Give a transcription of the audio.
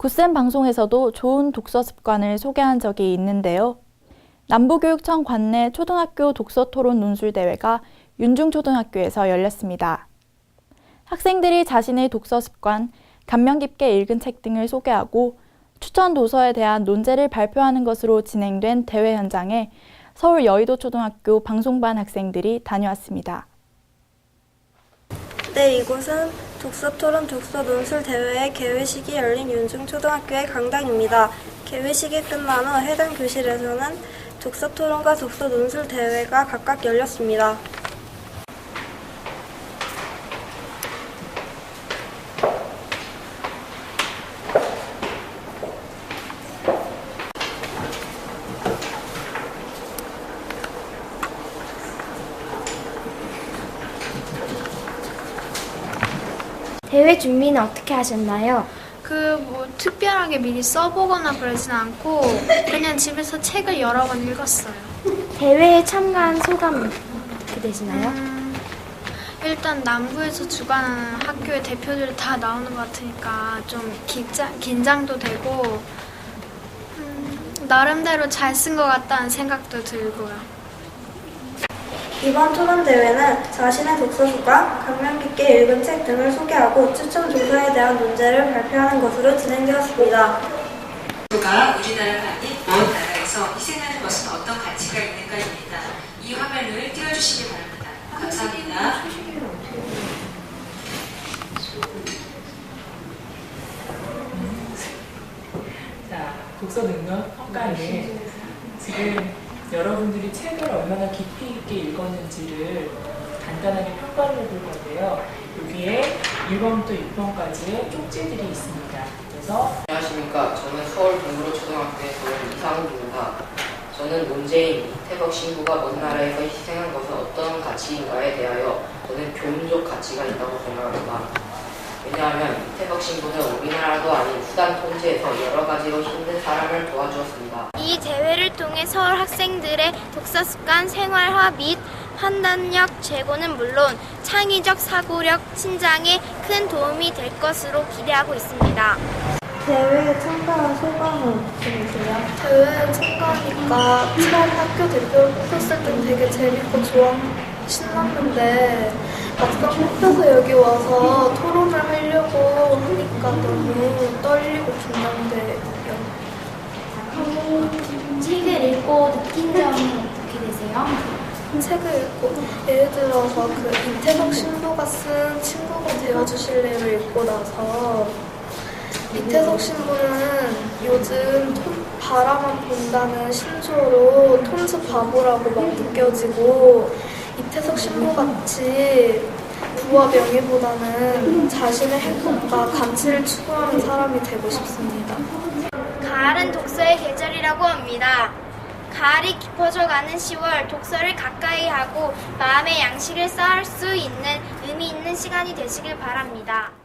구센 방송에서도 좋은 독서 습관을 소개한 적이 있는데요. 남부교육청 관내 초등학교 독서 토론 논술 대회가 윤중초등학교에서 열렸습니다. 학생들이 자신의 독서 습관, 감명 깊게 읽은 책 등을 소개하고 추천 도서에 대한 논제를 발표하는 것으로 진행된 대회 현장에 서울 여의도 초등학교 방송반 학생들이 다녀왔습니다. 네, 이곳은 독서 토론 독서 논술 대회의 개회식이 열린 윤중초등학교의 강당입니다. 개회식이 끝난 후 해당 교실에서는 독서 토론과 독서 논술 대회가 각각 열렸습니다. 대회 준비는 어떻게 하셨나요? 그 뭐 특별하게 미리 써보거나 그러진 않고 그냥 집에서 책을 여러 번 읽었어요. 대회에 참가한 소감 어떻게 되시나요? 음, 일단 남부에서 주관하는 학교의 대표들이 다 나오는 것 같으니까 좀 긴장, 긴장도 되고 음, 나름대로 잘 쓴 것 같다는 생각도 들고요. 이번 토론 대회는 자신의 독서 습관, 감명 깊게 읽은 책 등을 소개하고 추천 조사에 대한 논제를 발표하는 것으로 진행되었습니다. 가 우리나라가 아닌 다른 나라에서 희생하는 것은 어떤 가치가 있는가입니다. 이 화면을 띄워주시기 바랍니다. 감사합니다. 자, 독서 능력 평가는 지금 여러분들이 책을 얼마나 깊이 있게 읽었는지를 간단하게 평가를 해볼 건데요. 여기에 1번부터 6번까지의 쪽지들이 있습니다. 그래서 안녕하십니까. 저는 서울 동부로 초등학교에 서는 이상훈입니다. 저는 문재인, 태국 신부가 먼 나라에서 희생한 것은 어떤 가치인가에 대하여 저는 교훈적 가치가 있다고 생각합니다. 왜냐하면 이태박 신부는 우리나라도 아닌 수단 통제에서 여러 가지로 힘든 사람을 도와주었습니다. 이 대회를 통해 서울 학생들의 독서 습관 생활화 및 판단력 제고는 물론 창의적 사고력 신장에 큰 도움이 될 것으로 기대하고 있습니다. 대회에 참가한 소감은 어떻게 되세요? 대회에 참가하니까 처음 학교 대표를 뽑혔을 땐 되게 재밌고 좋아 신났는데 막상 뽑혀서 여기 와서 토론을 읽고 느낀 점은 어떻게 되세요? 책을 읽고 예를 들어서 그 이태석 신부가 쓴 친구가 되어주실래를 읽고 나서 이태석 신부는 요즘 톤- 바라만 본다는 신조어로 톤스 바보라고 막 느껴지고 이태석 신부 같이 부와 명예보다는 자신의 행복과 가치를 추구하는 사람이 되고 싶습니다. 가을은 독서의 계절이라고 합니다. 가을이 깊어져 가는 10월 독서를 가까이 하고 마음의 양식을 쌓을 수 있는 의미 있는 시간이 되시길 바랍니다.